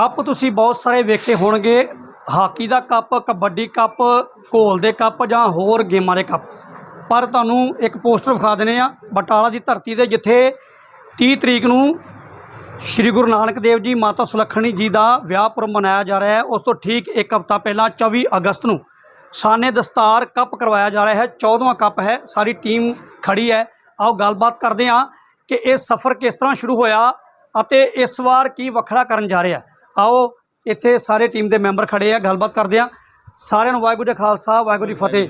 Cup ਤੁਸੀਂ ਬਹੁਤ ਸਾਰੇ ਵੇਖੇ ਹੋਣਗੇ। ਹਾਕੀ ਦਾ ਕੱਪ, ਕਬੱਡੀ ਕੱਪ, ਘੋਲ ਦੇ ਕੱਪ ਜਾਂ ਹੋਰ ਗੇਮਾਂ ਦੇ ਕੱਪ। ਪਰ ਤੁਹਾਨੂੰ ਇੱਕ ਪੋਸਟਰ ਵਿਖਾ ਦਿੰਦੇ ਆ ਬਟਾਲਾ ਦੀ ਧਰਤੀ ਤੇ ਜਿੱਥੇ 30 ਤਰੀਕ ਨੂੰ ਸ਼੍ਰੀ ਗੁਰੂ ਨਾਨਕ ਦੇਵ ਜੀ, ਮਾਤਾ ਸੁਲੱਖਣੀ ਜੀ ਦਾ ਵਿਆਹ ਪੁਰਬ ਮਨਾਇਆ ਜਾ ਰਿਹਾ ਹੈ। ਉਸ ਤੋਂ ਠੀਕ ਇੱਕ ਹਫ਼ਤਾ ਪਹਿਲਾਂ 24 ਅਗਸਤ ਨੂੰ ਸਾਨੇ ਦਸਤਾਰ ਕੱਪ ਕਰਵਾਇਆ ਜਾ ਰਿਹਾ ਹੈ। 14ਵਾਂ ਕੱਪ ਹੈ, ਸਾਰੀ ਟੀਮ ਖੜੀ ਹੈ। ਆਓ ਗੱਲਬਾਤ ਕਰਦੇ ਹਾਂ ਕਿ ਇਹ ਸਫ਼ਰ ਕਿਸ ਤਰ੍ਹਾਂ ਸ਼ੁਰੂ ਹੋਇਆ ਅਤੇ ਇਸ ਵਾਰ ਕੀ ਵੱਖਰਾ ਕਰਨ ਜਾ ਰਿਹਾ ਆਓ ਇੱਥੇ ਸਾਰੇ ਟੀਮ ਦੇ ਮੈਂਬਰ ਖੜੇ ਆ, ਗੱਲਬਾਤ ਕਰਦੇ ਹਾਂ ਸਾਰਿਆਂ ਨੂੰ ਵਾਹਿਗੁਰੂ ਜੀ ਖਾਲਸਾ, ਵਾਹਿਗੁਰੂ ਜੀ ਫਤਿਹ।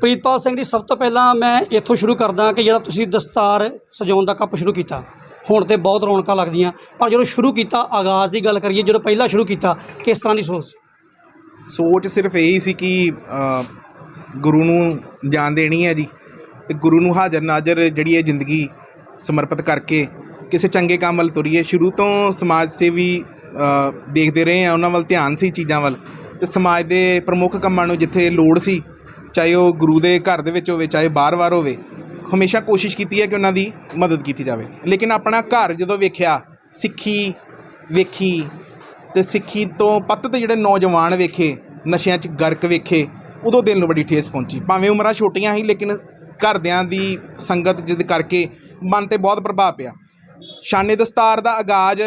ਪ੍ਰੀਤਪਾਲ ਸਿੰਘ ਜੀ, ਸਭ ਤੋਂ ਪਹਿਲਾਂ ਮੈਂ ਇੱਥੋਂ ਸ਼ੁਰੂ ਕਰਦਾ ਕਿ ਜਿਹੜਾ ਤੁਸੀਂ ਦਸਤਾਰ ਸਜਾਉਣ ਦਾ ਕੱਪ ਸ਼ੁਰੂ ਕੀਤਾ, ਹੁਣ ਤੇ ਬਹੁਤ ਰੌਣਕਾਂ ਲੱਗਦੀਆਂ। ਪਰ ਜਦੋਂ ਸ਼ੁਰੂ ਕੀਤਾ, ਆਗਾਜ਼ ਦੀ ਗੱਲ ਕਰੀਏ, ਜਦੋਂ ਪਹਿਲਾਂ ਸ਼ੁਰੂ ਕੀਤਾ, ਕਿਸ ਤਰ੍ਹਾਂ ਦੀ ਸੋਚ? ਸੋਚ ਸਿਰਫ ਇਹੀ ਸੀ ਕਿ ਗੁਰੂ ਨੂੰ ਜਾਣ ਦੇਣੀ ਹੈ ਜੀ। ਤੇ ਗੁਰੂ ਨੂੰ ਹਾਜ਼ਰ ਨਾਜ਼ਰ ਜਿਹੜੀ ਇਹ ਜ਼ਿੰਦਗੀ ਸਮਰਪਿਤ ਕਰਕੇ ਕਿਸੇ ਚੰਗੇ ਕੰਮ ਵੱਲ ਤੁਰੀਏ। ਸ਼ੁਰੂ ਤੋਂ ਸਮਾਜ ਸੇਵੀ ਦੇਖਦੇ ਰਹੇ ਆ, ਉਹਨਾਂ ਵੱਲ ਧਿਆਨ ਸੀ ਚੀਜ਼ਾਂ ਵੱਲ। ਤੇ ਸਮਾਜ ਦੇ ਪ੍ਰਮੁੱਖ ਕੰਮਾਂ ਨੂੰ ਜਿੱਥੇ ਲੋੜ ਸੀ, ਚਾਹੇ ਉਹ ਗੁਰੂ ਦੇ ਘਰ ਦੇ ਵਿੱਚ ਹੋਵੇ, ਚਾਹੇ ਬਾਹਰ-ਬਾਹਰ ਹੋਵੇ, ਹਮੇਸ਼ਾ ਕੋਸ਼ਿਸ਼ ਕੀਤੀ ਹੈ ਕਿ ਉਹਨਾਂ ਦੀ ਮਦਦ ਕੀਤੀ ਜਾਵੇ। ਲੇਕਿਨ ਆਪਣਾ ਘਰ ਜਦੋਂ ਵੇਖਿਆ, ਸਿੱਖੀ ਵੇਖੀ, ਤੇ ਸਿੱਖੀ ਤੋਂ ਪੱਤ ਤੇ ਜਿਹੜੇ ਨੌਜਵਾਨ ਵੇਖੇ, ਨਸ਼ਿਆਂ 'ਚ ਗਰਕ ਵੇਖੇ, ਉਦੋਂ ਦਿਲ ਨੂੰ ਬੜੀ ਠੇਸ ਪਹੁੰਚੀ। ਭਾਵੇਂ ਉਮਰਾਂ ਛੋਟੀਆਂ ਸੀ, ਲੇਕਿਨ ਘਰਦਿਆਂ ਦੀ ਸੰਗਤ ਜਿਦ ਕਰਕੇ ਮਨ ਤੇ ਬਹੁਤ ਪ੍ਰਭਾਵ ਪਿਆ। ਸ਼ਾਨੇ ਦਸਤਾਰ ਦਾ ਆਗਾਜ਼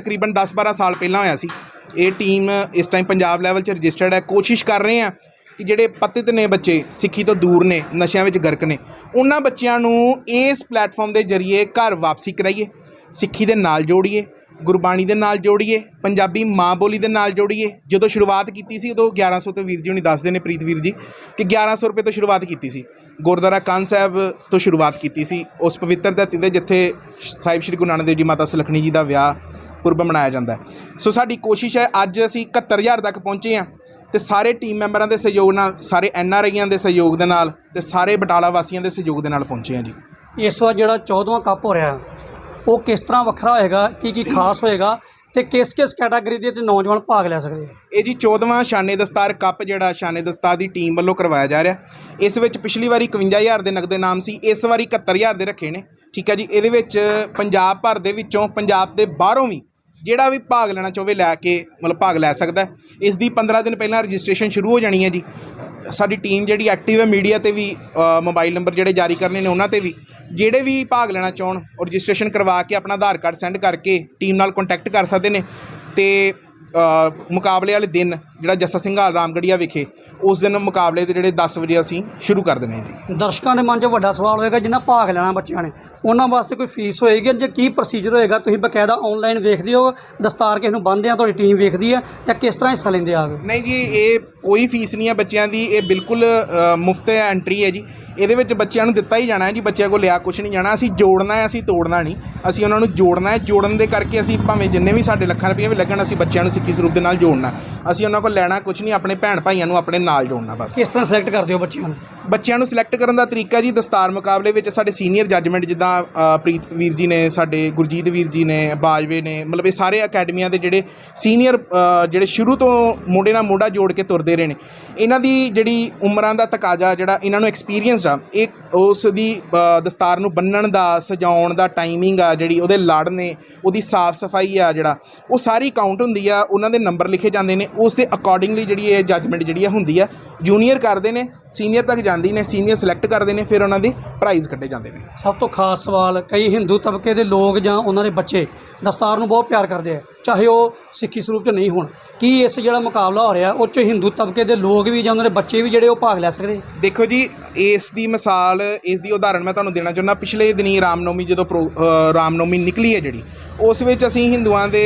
ਤਕਰੀਬਨ 10-12 ਸਾਲ ਪਹਿਲਾਂ ਹੋਇਆ ਸੀ। ਇਹ ਟੀਮ ਇਸ ਟਾਈਮ ਪੰਜਾਬ ਲੈਵਲ 'ਚ ਰਜਿਸਟਰਡ ਹੈ। ਕੋਸ਼ਿਸ਼ ਕਰ ਰਹੇ ਆ ਕਿ ਜਿਹੜੇ ਪਤਿਤ ਨੇ ਬੱਚੇ, ਸਿੱਖੀ ਤੋਂ ਦੂਰ ਨੇ, ਨਸ਼ਿਆਂ ਵਿੱਚ ਗਰਕ ਨੇ, ਉਹਨਾਂ ਬੱਚਿਆਂ ਨੂੰ ਇਸ ਪਲੇਟਫਾਰਮ ਦੇ ਜ਼ਰੀਏ ਘਰ ਵਾਪਸੀ ਕਰਾਈਏ। ਸਿੱਖੀ ਦੇ ਨਾਲ ਜੋੜੀਏ, ਗੁਰਬਾਣੀ ਦੇ ਨਾਲ ਜੋੜੀਏ, ਪੰਜਾਬੀ ਮਾਂ ਬੋਲੀ ਦੇ ਨਾਲ ਜੋੜੀਏ। ਜਦੋਂ ਸ਼ੁਰੂਆਤ ਕੀਤੀ ਸੀ, ਉਦੋਂ 1100 ਤੋਂ ਵੀਰ ਜੀ ਹੁਣੀ ਦੱਸਦੇ ਨੇ ਪ੍ਰੀਤ ਵੀਰ ਜੀ ਕਿ 1100 ਰੁਪਏ ਤੋਂ ਸ਼ੁਰੂਆਤ ਕੀਤੀ ਸੀ। ਗੁਰਦੁਆਰਾ ਕੰਨ ਸਾਹਿਬ ਤੋਂ ਸ਼ੁਰੂਆਤ ਕੀਤੀ ਸੀ। ਉਸ ਪਵਿੱਤਰ ਧਰਤੀ ਦੇ ਜਿੱਥੇ ਸਾਹਿਬ ਸ੍ਰੀ ਗੁਰੂ ਨਾਨਕ ਦੇਵ ਜੀ ਮਾਤਾ ਸੁਲੱਖਣੀ ਜੀ ਦਾ ਵਿਆਹ ਪੁਰਬ ਮਨਾਇਆ ਜਾਂਦਾ ਹੈ। ਸੋ ਸਾਡੀ ਕੋਸ਼ਿਸ਼ ਹੈ ਅੱਜ ਅਸੀਂ 71000 ਤੱਕ ਪਹੁੰਚੇ ਹਾਂ ਤੇ ਸਾਰੇ ਟੀਮ ਮੈਂਬਰਾਂ ਦੇ ਸਹਿਯੋਗ ਨਾਲ ਸਾਰੇ ਐਨ ਆਰ ਆਈਆਂ ਦੇ ਸਹਿਯੋਗ ਦੇ ਨਾਲ ਤੇ ਸਾਰੇ ਬਟਾਲਾ ਵਾਸੀਆਂ ਦੇ ਸਹਿਯੋਗ ਦੇ ਨਾਲ ਪਹੁੰਚੇ ਹਾਂ ਜੀ। ਇਸ ਵਾਰ ਜਿਹੜਾ 14ਵਾਂ ਕੱਪ ਹੋ ਰਿਹਾ ਉਹ ਕਿਸ ਤਰ੍ਹਾਂ ਵੱਖਰਾ ਹੋਏਗਾ ਕੀ ਕੀ ਖਾਸ ਹੋਏਗਾ ਤੇ ਕਿਸ ਕਿਸ ਕੈਟਾਗਰੀ ਦੇ ਤੇ ਨੌਜਵਾਨ ਭਾਗ ਲੈ ਸਕਦੇ ਆ? ਇਹ ਜੀ 14ਵਾਂ ਸ਼ਾਨੇ ਦਸਤਾਰ ਕੱਪ ਜਿਹੜਾ ਸ਼ਾਨੇ ਦਸਤਾਰ ਦੀ ਟੀਮ ਵੱਲੋਂ ਕਰਵਾਇਆ ਜਾ ਰਿਹਾ। ਇਸ ਵਿੱਚ ਪਿਛਲੀ ਵਾਰੀ 51000 ਦੇ ਨਗਦ ਇਨਾਮ ਸੀ ਇਸ ਵਾਰੀ 71000 ਦੇ ਰੱਖੇ ਨੇ। ਠੀਕ ਹੈ ਜੀ ਇਹਦੇ ਵਿੱਚ ਪੰਜਾਬ ਭਰ ਦੇ ਵਿੱਚੋਂ ਪੰਜਾਬ ਦੇ ਬਾਹਰੋਂ ਵੀ ਜਿਹੜਾ ਵੀ ਭਾਗ ਲੈਣਾ ਚਾਹਵੇ ਲੈ ਕੇ ਮਤਲਬ ਭਾਗ ਲੈ ਸਕਦਾ ਇਸ ਦੀ 15 ਦਿਨ ਪਹਿਲਾਂ ਰਜਿਸਟ੍ਰੇਸ਼ਨ ਸ਼ੁਰੂ ਹੋ ਜਾਣੀ ਹੈ ਜੀ। ਸਾਡੀ ਟੀਮ ਜਿਹੜੀ ਐਕਟਿਵ ਹੈ ਮੀਡੀਆ ਤੇ ਵੀ ਮੋਬਾਈਲ ਨੰਬਰ ਜਿਹੜੇ ਜਾਰੀ ਕਰਨੇ ਨੇ ਉਹਨਾਂ ਤੇ ਵੀ। ਜਿਹੜੇ ਵੀ ਭਾਗ ਲੈਣਾ ਚਾਹਣ ਉਹ ਰਜਿਸਟ੍ਰੇਸ਼ਨ ਕਰਵਾ ਕੇ ਆਪਣਾ ਆਧਾਰ ਕਾਰਡ ਸੈਂਡ ਕਰਕੇ ਟੀਮ ਨਾਲ ਕੰਟੈਕਟ ਕਰ ਸਕਦੇ ਨੇ। ਤੇ ਮੁਕਾਬਲੇ ਵਾਲੇ ਦਿਨ ਜਿਹੜਾ ਜੱਸਾ ਸਿੰਘਾਲ ਰਾਮਗੜੀਆ ਵਿਖੇ ਉਸ ਦਿਨ ਮੁਕਾਬਲੇ ਦੇ ਜਿਹੜੇ 10 ਵਜੇ ਅਸੀਂ ਸ਼ੁਰੂ ਕਰ ਦਿੰਦੇ ਹਾਂ ਜੀ। ਦਰਸ਼ਕਾਂ ਦੇ ਮਨ 'ਚ ਵੱਡਾ ਸਵਾਲ ਹੋਏਗਾ ਜਿਨ੍ਹਾਂ ਭਾਗ ਲੈਣਾ ਬੱਚਿਆਂ ਨੇ ਉਹਨਾਂ ਵਾਸਤੇ ਕੋਈ ਫੀਸ ਹੋਏਗੀ ਜਾਂ ਕੀ ਪ੍ਰੋਸੀਜਰ ਹੋਏਗਾ? ਤੁਸੀਂ ਬਕਾਇਦਾ ਆਨਲਾਈਨ ਵੇਖਦੇ ਹੋ ਦਸਤਾਰ ਕਿਸ ਨੂੰ ਬੰਨ੍ਹਦੇ ਆ ਤੁਹਾਡੀ ਟੀਮ ਵੇਖਦੀ ਹੈ ਜਾਂ ਕਿਸ ਤਰ੍ਹਾਂ ਹਿੱਸਾ ਲੈਂਦੇ ਆ? ਨਹੀਂ ਜੀ ਇਹ ਕੋਈ ਫੀਸ ਨਹੀਂ ਹੈ ਬੱਚਿਆਂ ਦੀ ਇਹ ਬਿਲਕੁਲ ਮੁਫਤ ਐਂਟਰੀ ਹੈ ਜੀ। ਇਹਦੇ ਵਿੱਚ ਬੱਚਿਆਂ ਨੂੰ ਦਿੱਤਾ ਹੀ ਜਾਣਾ ਹੈ ਜੀ, ਬੱਚਿਆਂ ਕੋਲ ਲਿਆ ਕੁਝ ਨਹੀਂ ਜਾਣਾ, ਅਸੀਂ ਜੋੜਨਾ ਹੈ, ਅਸੀਂ ਤੋੜਨਾ ਨਹੀਂ। ਅਸੀਂ ਉਹਨਾਂ ਨੂੰ ਜੋੜਨਾ ਹੈ, ਜੋੜਨ ਦੇ ਕਰਕੇ ਅਸੀਂ ਭਾਵੇਂ ਜਿੰਨੇ ਵੀ ਸਾਡੇ ਲੱਖਾਂ ਰੁਪਏ ਵੀ ਲੱਗਣ, ਅਸੀਂ ਬੱਚਿਆਂ ਨੂੰ ਸਿੱਖੀ ਸਰੂਪ ਦੇ ਨਾਲ ਜੋੜਨਾ। ਅਸੀਂ ਉਹਨਾਂ ਕੋਲ ਲੈਣਾ ਕੁਝ ਨਹੀਂ, ਆਪਣੇ ਭੈਣ ਭਾਈਆਂ ਨੂੰ ਆਪਣੇ ਨਾਲ ਜੋੜਨਾ ਬਸ। ਕਿਸ ਤਰ੍ਹਾਂ ਸਿਲੈਕਟ ਕਰਦੇ ਹੋ ਬੱਚਿਆਂ ਨੂੰ? ਬੱਚਿਆਂ ਨੂੰ ਸਿਲੈਕਟ ਕਰਨ ਦਾ ਤਰੀਕਾ ਜੀ ਦਸਤਾਰ ਮੁਕਾਬਲੇ ਵਿੱਚ ਸਾਡੇ ਸੀਨੀਅਰ ਜੱਜਮੈਂਟ ਜਿੱਦਾਂ ਪ੍ਰੀਤ ਵੀਰ ਜੀ ਨੇ, ਸਾਡੇ ਗੁਰਜੀਤ ਵੀਰ ਜੀ ਨੇ, ਬਾਜਵੇ ਨੇ, ਮਤਲਬ ਇਹ ਸਾਰੇ ਅਕੈਡਮੀਆਂ ਦੇ ਜਿਹੜੇ ਸੀਨੀਅਰ ਜਿਹੜੇ ਸ਼ੁਰੂ ਤੋਂ ਮੋਢੇ ਨਾਲ ਮੋਢਾ ਜੋੜ ਕੇ ਤੁਰਦੇ ਰਹੇ ਨੇ। ਇਹਨਾਂ ਦੀ ਜਿਹੜੀ ਉਮਰਾਂ ਦਾ ਤਕਾਜ਼ਾ, ਜਿਹੜਾ ਇਹਨਾਂ ਨੂੰ ਐਕਸਪੀਰੀਅੰਸ ਆ, ਇਹ ਉਸ ਦੀ ਦਸਤਾਰ ਨੂੰ ਬੰਨਣ ਦਾ, ਸਜਾਉਣ ਦਾ ਟਾਈਮਿੰਗ ਆ, ਜਿਹੜੀ ਉਹਦੇ ਲੜ ਨੇ, ਉਹਦੀ ਸਾਫ਼ ਸਫ਼ਾਈ ਆ, ਜਿਹੜਾ ਉਹ ਸਾਰੀ ਕਾਊਂਟ ਹੁੰਦੀ ਆ, ਉਹਨਾਂ ਦੇ ਨੰਬਰ ਲਿਖੇ ਜਾਂਦੇ ਨੇ, ਉਸ ਦੇ ਅਕੋਰਡਿੰਗਲੀ ਜਿਹੜੀ ਇਹ ਜੱਜਮੈਂਟ ਜਿਹੜੀ ਆ ਹੁੰਦੀ ਆ ਜੂਨੀਅਰ ਕਰਦੇ ਨੇ ਸੀਨੀਅਰ ਤੱਕ ਜਾਂਦੀ ਨੇ ਸੀਨੀਅਰ ਸਿਲੈਕਟ ਕਰਦੇ ਨੇ ਫਿਰ ਉਹਨਾਂ ਦੇ ਪ੍ਰਾਈਜ਼ ਕੱਢੇ ਜਾਂਦੇ ਨੇ। ਸਭ ਤੋਂ ਖਾਸ ਸਵਾਲ ਕਈ ਹਿੰਦੂ ਤਬਕੇ ਦੇ ਲੋਕ ਜਾਂ ਉਹਨਾਂ ਦੇ ਬੱਚੇ ਦਸਤਾਰ ਨੂੰ ਬਹੁਤ ਪਿਆਰ ਕਰਦੇ ਆ ਚਾਹੇ ਉਹ ਸਿੱਖੀ ਸਰੂਪ 'ਚ ਨਹੀਂ ਹੋਣ। ਕੀ ਇਸ ਜਿਹੜਾ ਮੁਕਾਬਲਾ ਹੋ ਰਿਹਾ ਉਹ 'ਚ ਹਿੰਦੂ ਤਬਕੇ ਦੇ ਲੋਕ ਵੀ ਜਾਂ ਉਹਨਾਂ ਦੇ ਬੱਚੇ ਵੀ ਜਿਹੜੇ ਉਹ ਭਾਗ ਲੈ ਸਕਦੇ? ਦੇਖੋ ਜੀ ਇਸ ਦੀ ਮਿਸਾਲ ਇਸ ਦੀ ਉਦਾਹਰਣ ਮੈਂ ਤੁਹਾਨੂੰ ਦੇਣਾ ਚਾਹੁੰਦਾ ਪਿਛਲੇ ਦਿਨੀ ਰਾਮਨੌਮੀ ਜਦੋਂ ਅ, ਰਾਮਨੌਮੀ ਨਿਕਲੀ ਹੈ ਜਿਹੜੀ ਉਸ ਵਿੱਚ ਅਸੀਂ ਹਿੰਦੂਆਂ ਦੇ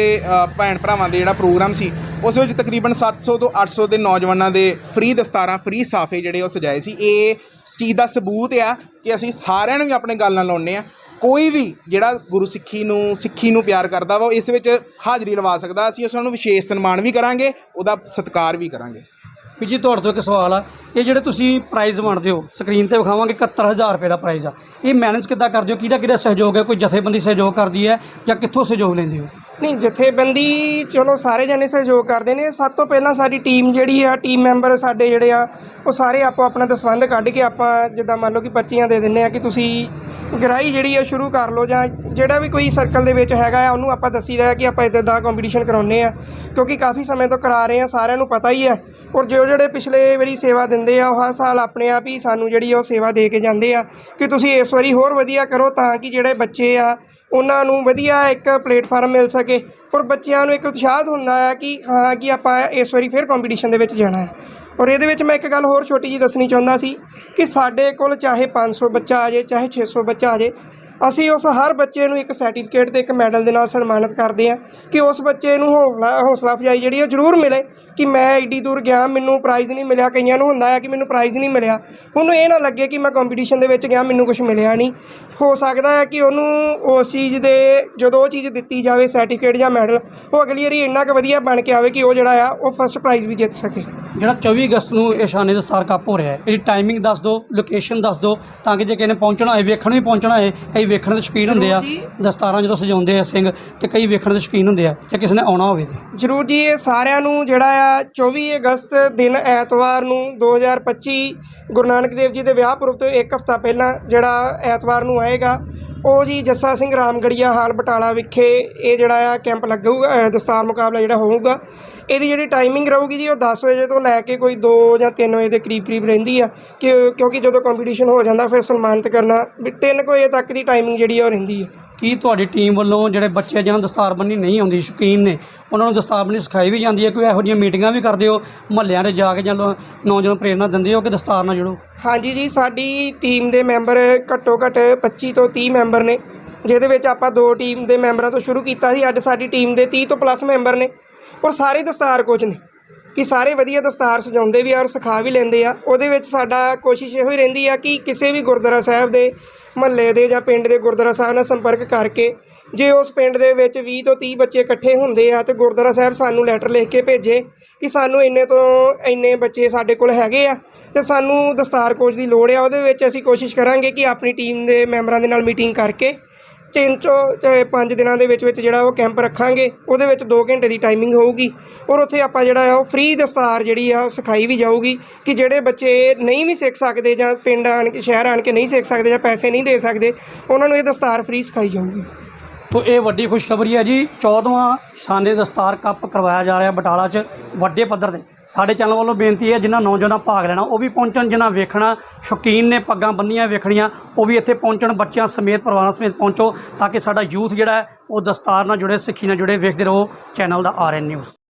ਭੈਣ ਭਰਾਵਾਂ ਦੇ ਜਿਹੜਾ ਪ੍ਰੋਗਰਾਮ ਸੀ ਉਸ ਵਿੱਚ ਤਕਰੀਬਨ 700 ਤੋਂ 800 ਦੇ ਨੌਜਵਾਨਾਂ ਦੇ ਫ੍ਰੀ ਦਸਤਾਰਾਂ ਫ੍ਰੀ ਸਾਫੇ ਜਿਹੜੇ ਉਹ ਸਜਾਏ ਸੀ। ਇਹ ਚੀਜ਼ ਦਾ ਸਬੂਤ ਆ ਕਿ ਅਸੀਂ ਸਾਰਿਆਂ ਨੂੰ ਵੀ ਆਪਣੇ ਗੱਲ ਨਾਲ ਲਾਉਂਦੇ ਆ ਕੋਈ ਵੀ ਜਿਹੜਾ ਗੁਰੂ ਸਿੱਖੀ ਨੂੰ ਸਿੱਖੀ ਨੂੰ ਪਿਆਰ ਕਰਦਾ ਵਾ, ਉਹ ਇਸ ਵਿੱਚ ਹਾਜ਼ਰੀ ਲਵਾ ਸਕਦਾ। ਅਸੀਂ ਉਸ ਨੂੰ ਵਿਸ਼ੇਸ਼ ਸਨਮਾਨ ਵੀ ਕਰਾਂਗੇ, ਉਹਦਾ ਸਤਿਕਾਰ ਵੀ ਕਰਾਂਗੇ। ਵੀ ਜੀ, ਤੁਹਾਡੇ ਤੋਂ ਇੱਕ ਸਵਾਲ ਆ। ਇਹ ਜਿਹੜੇ ਤੁਸੀਂ ਪ੍ਰਾਈਜ਼ ਵੰਡਦੇ ਹੋ ਸਕਰੀਨ ਤੇ ਵਿਖਾਵਾਂਗੇ 71000 ਰੁਪਏ ਦਾ ਪ੍ਰਾਈਜ਼ ਆ। ਇਹ ਮੈਨੇਜ ਕਿੱਦਾਂ ਕਰਦੇ ਹੋ? ਕਿਹਦਾ ਕਿਹਦਾ ਸਹਿਯੋਗ ਹੈ? ਕੋਈ ਜਥੇਬੰਦੀ ਸਹਿਯੋਗ ਕਰਦੀ ਹੈ ਜਾਂ ਕਿੱਥੋਂ ਸਹਿਯੋਗ ਲੈਂਦੇ ਹੋ? ਨਹੀਂ, ਜਥੇਬੰਦੀ, ਚਲੋ ਸਾਰੇ ਜਣੇ ਸਹਿਯੋਗ ਕਰਦੇ ਨੇ। ਸਭ ਤੋਂ ਪਹਿਲਾਂ ਸਾਡੀ ਟੀਮ ਜਿਹੜੀ ਆ, ਟੀਮ ਮੈਂਬਰ ਸਾਡੇ ਜਿਹੜੇ ਆ, ਉਹ ਸਾਰੇ ਆਪੋ ਆਪਣਾ ਦਸਵੰਧ ਕੱਢ ਕੇ ਆਪਾਂ ਜਿੱਦਾਂ ਮੰਨ ਲਓ ਕਿ ਪਰਚੀਆਂ ਦੇ ਦਿੰਨੇ ਆ ਕਿ ਤੁਸੀਂ ਗਰਾਈ ਜਿਹੜੀ ਆ ਸ਼ੁਰੂ ਕਰ ਲਓ ਜਾਂ ਜਿਹੜਾ ਵੀ ਕੋਈ ਸਰਕਲ ਦੇ ਵਿੱਚ ਹੈਗਾ ਆ, ਉਹਨੂੰ ਆਪਾਂ ਦੱਸੀਦਾ ਹੈ ਕਿ ਆਪਾਂ ਇੱਦਾਂ ਦਾ ਕੰਪੀਟੀਸ਼ਨ ਕਰਾਉਂਦੇ ਆ। ਕਿਉਂਕਿ ਕਾਫੀ ਸਮੇਂ ਤੋਂ ਕਰਾ ਰਹੇ ਆ, ਸਾਰਿਆਂ ਨੂੰ ਪਤਾ ਹੀ ਹੈ ਔਰ ਜੋ ਜਿਹੜੇ ਪਿਛਲੇ ਵਾਰੀ ਸੇਵਾ ਦਿੰਦੇ ਆ, ਉਹ ਹਰ ਸਾਲ ਆਪਣੇ ਆਪ ਹੀ ਸਾਨੂੰ ਜਿਹੜੀ ਆ ਉਹ ਸੇਵਾ ਦੇ ਕੇ ਜਾਂਦੇ ਆ। ਕਿ ਤੁਸੀਂ ਇਸ ਵਾਰੀ ਹੋਰ ਵਧੀਆ ਕਰੋ ਤਾਂ ਕਿ ਜਿਹੜੇ ਬੱਚੇ ਆ, ਉਹਨਾਂ ਨੂੰ ਵਧੀਆ ਇੱਕ ਪਲੇਟਫਾਰਮ ਮਿਲ ਸਕੇ। ਔਰ ਬੱਚਿਆਂ ਨੂੰ ਇੱਕ ਉਤਸ਼ਾਹ ਹੁੰਦਾ ਹੈ ਕਿ ਹਾਂ, ਕਿ ਆਪਾਂ ਇਸ ਵਾਰੀ ਫਿਰ ਕੰਪੀਟੀਸ਼ਨ ਦੇ ਵਿੱਚ ਜਾਣਾ। ਹੈ ਔਰ ਇਹਦੇ ਵਿੱਚ ਮੈਂ ਇੱਕ ਗੱਲ ਹੋਰ ਛੋਟੀ ਜੀ ਦੱਸਣੀ ਚਾਹੁੰਦਾ ਸੀ ਕਿ ਸਾਡੇ ਕੋਲ ਚਾਹੇ 500 ਬੱਚਾ ਆ ਜਾਏ, ਚਾਹੇ 600 ਬੱਚਾ ਆ ਜਾਏ ਅਸੀਂ ਉਸ ਹਰ ਬੱਚੇ ਨੂੰ ਇੱਕ ਸਰਟੀਫਿਕੇਟ ਤੇ ਇੱਕ ਮੈਡਲ ਦੇ ਨਾਲ ਸਨਮਾਨਿਤ ਕਰਦੇ ਹਾਂ ਕਿ ਉਸ ਬੱਚੇ ਨੂੰ ਹੌਸਲਾ ਹੌਸਲਾ ਅਫਜ਼ਾਈ ਜਿਹੜੀ ਉਹ ਜ਼ਰੂਰ ਮਿਲੇ ਕਿ ਮੈਂ ਏਡੀ ਦੂਰ ਗਿਆ, ਮੈਨੂੰ ਪ੍ਰਾਈਜ਼ ਨਹੀਂ ਮਿਲਿਆ, ਕਈਆਂ ਨੂੰ ਹੁੰਦਾ ਹੈ ਕਿ ਮੈਨੂੰ ਪ੍ਰਾਈਜ਼ ਨਹੀਂ ਮਿਲਿਆ। ਉਹਨੂੰ ਇਹ ਨਾ ਲੱਗੇ ਕਿ ਮੈਂ ਕੰਪੀਟੀਸ਼ਨ ਦੇ ਵਿੱਚ ਗਿਆ, ਮੈਨੂੰ ਕੁਝ ਮਿਲਿਆ ਨਹੀਂ। ਹੋ ਸਕਦਾ ਹੈ ਕਿ ਉਹਨੂੰ ਉਸ ਚੀਜ਼ ਦੇ, ਜਦੋਂ ਉਹ ਚੀਜ਼ ਦਿੱਤੀ ਜਾਵੇ ਸਰਟੀਫਿਕੇਟ ਜਾਂ ਮੈਡਲ ਉਹ ਅਗਲੀ ਵਾਰੀ ਇੰਨਾ ਕੁ ਵਧੀਆ ਬਣ ਕੇ ਆਵੇ ਕਿ ਉਹ ਜਿਹੜਾ ਆ, ਉਹ ਫਸਟ ਪ੍ਰਾਈਜ਼ ਵੀ ਜਿੱਤ ਸਕੇ। ਜਿਹੜਾ 24 ਅਗਸਤ ਨੂੰ ਇਹ ਸ਼ਾਨੇ ਦਸਤਾਰ ਕੱਪ ਹੋ ਰਿਹਾ ਹੈ। ਇਹਦੀ ਟਾਈਮਿੰਗ ਦੱਸ ਦਿਓ ਲੋਕੇਸ਼ਨ ਦੱਸ ਦਿਓ ਤਾਂ ਕਿ ਜੇ ਕਿਸੇ ਨੇ ਪਹੁੰਚਣਾ ਹੋਏ ਵੇਖਣ ਵੀ ਪਹੁੰਚਣਾ ਹੈ ਕਈ ਵੇਖਣ ਦੇ ਸ਼ੌਕੀਨ ਹੁੰਦੇ ਆ। ਦਸਤਾਰਾਂ ਜਦੋਂ ਸਜਾਉਂਦੇ ਆ ਸਿੰਘ ਤੇ ਕਈ ਵੇਖਣ ਦੇ ਸ਼ੌਕੀਨ ਹੁੰਦੇ ਆ ਜੇ ਕਿਸੇ ਨੇ ਆਉਣਾ ਹੋਵੇ ਤੇ। ਜ਼ਰੂਰ ਜੀ ਇਹ ਸਾਰਿਆਂ ਨੂੰ ਜਿਹੜਾ ਆ 24 ਅਗਸਤ ਦਿਨ ਐਤਵਾਰ ਨੂੰ 2025 ਗੁਰੂ ਨਾਨਕ ਦੇਵ ਜੀ ਦੇ ਵਿਆਹ ਪੁਰਬ ਤੋਂ ਇੱਕ ਹਫ਼ਤਾ ਪਹਿਲਾਂ ਜਿਹੜਾ ਐਤਵਾਰ ਨੂੰ ਆਏਗਾ। ਉਹ ਜੀ ਜੱਸਾ ਸਿੰਘ ਰਾਮਗੜੀਆ ਹਾਲ ਬਟਾਲਾ ਵਿਖੇ ਇਹ ਜਿਹੜਾ ਆ ਕੈਂਪ ਲੱਗੂਗਾ ਦਸਤਾਰ ਮੁਕਾਬਲਾ ਜਿਹੜਾ ਹੋਊਗਾ। ਇਹਦੀ ਜਿਹੜੀ ਟਾਈਮਿੰਗ ਰਹੂਗੀ ਜੀ, ਉਹ 10 ਵਜੇ ਤੋਂ ਲੈ ਕੇ ਕੋਈ 2 ਜਾਂ 3 ਵਜੇ ਦੇ ਕਰੀਬ ਕਰੀਬ ਰਹਿੰਦੀ ਆ। ਕਿ ਕਿਉਂਕਿ ਜਦੋਂ ਕੰਪੀਟੀਸ਼ਨ ਹੋ ਜਾਂਦਾ, ਫਿਰ ਸਨਮਾਨਿਤ ਕਰਨਾ, ਵੀ 3 ਵਜੇ ਤੱਕ ਦੀ ਟਾਈਮਿੰਗ ਜਿਹੜੀ ਆ, ਉਹ ਰਹਿੰਦੀ ਹੈ ਕੀ ਤੁਹਾਡੀ ਟੀਮ ਵੱਲੋਂ ਜਿਹੜੇ ਬੱਚੇ ਜਿਹਨਾਂ ਨੂੰ ਦਸਤਾਰਬੰਨੀ ਨਹੀਂ ਆਉਂਦੀ, ਸ਼ੌਕੀਨ ਨੇ, ਉਹਨਾਂ ਨੂੰ ਦਸਤਾਰਬੰਨੀ ਸਿਖਾਈ ਵੀ ਜਾਂਦੀ ਹੈ? ਕੋਈ ਇਹੋ ਜਿਹੀਆਂ ਮੀਟਿੰਗਾਂ ਵੀ ਕਰਦੇ ਹੋ, ਮਹੱਲਿਆਂ 'ਤੇ ਜਾ ਕੇ ਜਾਂ ਲੋ- ਨੌਜਵਾਨ ਪ੍ਰੇਰਨਾ ਦਿੰਦੇ ਹੋ ਕਿ ਦਸਤਾਰ ਨਾਲ ਜੁੜੋ? ਹਾਂਜੀ ਜੀ, ਸਾਡੀ ਟੀਮ ਦੇ ਮੈਂਬਰ ਘੱਟੋ ਘੱਟ 25 ਤੋਂ 30 ਮੈਂਬਰ ਨੇ, ਜਿਹਦੇ ਵਿੱਚ ਆਪਾਂ ਦੋ ਟੀਮ ਦੇ ਮੈਂਬਰਾਂ ਤੋਂ ਸ਼ੁਰੂ ਕੀਤਾ ਸੀ, ਅੱਜ ਸਾਡੀ ਟੀਮ ਦੇ 30 ਤੋਂ ਪਲੱਸ ਮੈਂਬਰ ਨੇ, ਔਰ ਸਾਰੇ ਦਸਤਾਰ ਕੋਚ ਨੇ, ਕਿ ਸਾਰੇ ਵਧੀਆ ਦਸਤਾਰ ਸਜਾਉਂਦੇ ਵੀ ਆ ਔਰ ਸਿਖਾ ਵੀ ਲੈਂਦੇ ਆ, ਉਹਦੇ ਵਿੱਚ ਸਾਡਾ ਕੋਸ਼ਿਸ਼ ਇਹੋ ਹੀ ਰਹਿੰਦੀ ਆ ਕਿ ਕਿਸੇ ਵੀ ਗੁਰਦੁਆਰਾ ਸਾਹਿਬ ਦੇ ਮਹੱਲੇ ਦੇ ਜਾਂ ਪਿੰਡ ਦੇ ਗੁਰਦੁਆਰਾ ਸਾਹਿਬ ਨਾਲ ਸੰਪਰਕ ਕਰਕੇ ਜੇ ਉਸ ਪਿੰਡ ਦੇ ਵਿੱਚ 20 ਤੋਂ 30 ਬੱਚੇ ਇਕੱਠੇ ਹੁੰਦੇ ਆ ਤੇ ਗੁਰਦੁਆਰਾ ਸਾਹਿਬ ਸਾਨੂੰ ਲੈਟਰ ਲਿਖ ਕੇ ਭੇਜੇ ਕਿ ਸਾਨੂੰ ਇੰਨੇ ਤੋਂ ਇੰਨੇ ਬੱਚੇ ਸਾਡੇ ਕੋਲ ਹੈਗੇ ਆ ਤੇ ਸਾਨੂੰ ਦਸਤਾਰ ਕੋਚ ਦੀ ਲੋੜ ਆ, ਉਹਦੇ ਵਿੱਚ ਅਸੀਂ ਕੋਸ਼ਿਸ਼ ਕਰਾਂਗੇ ਕਿ ਆਪਣੀ ਟੀਮ ਦੇ ਮੈਂਬਰਾਂ ਦੇ ਨਾਲ ਮੀਟਿੰਗ ਕਰਕੇ ਤਿੰਨ ਤੋਂ ਤੇ ਪੰਜ ਦਿਨਾਂ ਦੇ ਵਿੱਚ ਵਿੱਚ ਜਿਹੜਾ ਉਹ ਕੈਂਪ ਰੱਖਾਂਗੇ, ਉਹਦੇ ਵਿੱਚ 2 ਘੰਟੇ ਦੀ ਟਾਈਮਿੰਗ ਹੋਊਗੀ। ਔਰ ਉੱਥੇ ਆਪਾਂ ਜਿਹੜਾ ਆ ਉਹ ਫ੍ਰੀ ਦਸਤਾਰ ਜਿਹੜੀ ਆ, ਉਹ ਸਿਖਾਈ ਵੀ ਜਾਊਗੀ ਕਿ ਜਿਹੜੇ ਬੱਚੇ ਨਹੀਂ ਵੀ ਸਿੱਖ ਸਕਦੇ ਜਾਂ ਪਿੰਡ ਆਣ ਕੇ, ਸ਼ਹਿਰ ਆਣ ਕੇ ਨਹੀਂ ਸਿੱਖ ਸਕਦੇ ਜਾਂ ਪੈਸੇ ਨਹੀਂ ਦੇ ਸਕਦੇ, ਉਹਨਾਂ ਨੂੰ ਇਹ ਦਸਤਾਰ ਫ੍ਰੀ ਸਿਖਾਈ ਜਾਊਗੀ। ਤੋ ਇਹ ਵੱਡੀ ਖੁਸ਼ਖਬਰੀ ਹੈ ਜੀ 14ਵਾਂ ਸ਼ਾਨੇ ਦਸਤਾਰ ਕੱਪ ਕਰਵਾਇਆ ਜਾ ਰਿਹਾ ਬਟਾਲਾ 'ਚ ਵੱਡੇ ਪੱਧਰ ਤੇ। ਸਾਡੇ ਚੈਨਲ ਵੱਲੋਂ ਬੇਨਤੀ ਹੈ, ਜਿਨ੍ਹਾਂ ਨੌਜਵਾਨਾਂ ਭਾਗ ਲੈਣਾ, ਉਹ ਵੀ ਪਹੁੰਚਣ, ਜਿਨ੍ਹਾਂ ਵੇਖਣਾ, ਸ਼ੌਕੀਨ ਨੇ ਪੱਗਾਂ ਬੰਨੀਆਂ, ਵੇਖਣੀਆਂ, ਉਹ ਵੀ ਇੱਥੇ ਪਹੁੰਚਣ, ਬੱਚਿਆਂ ਸਮੇਤ, ਪਰਿਵਾਰਾਂ ਸਮੇਤ ਪਹੁੰਚੋ, ਤਾਂ ਕਿ ਸਾਡਾ ਯੂਥ ਜਿਹੜਾ ਹੈ, ਉਹ ਦਸਤਾਰ ਨਾਲ ਜੁੜੇ, ਸਿੱਖੀ ਨਾਲ ਜੁੜੇ, ਵੇਖਦੇ ਰਹੋ, ਚੈਨਲ ਦਾ ਆਰਐਨ ਨਿਊਜ਼।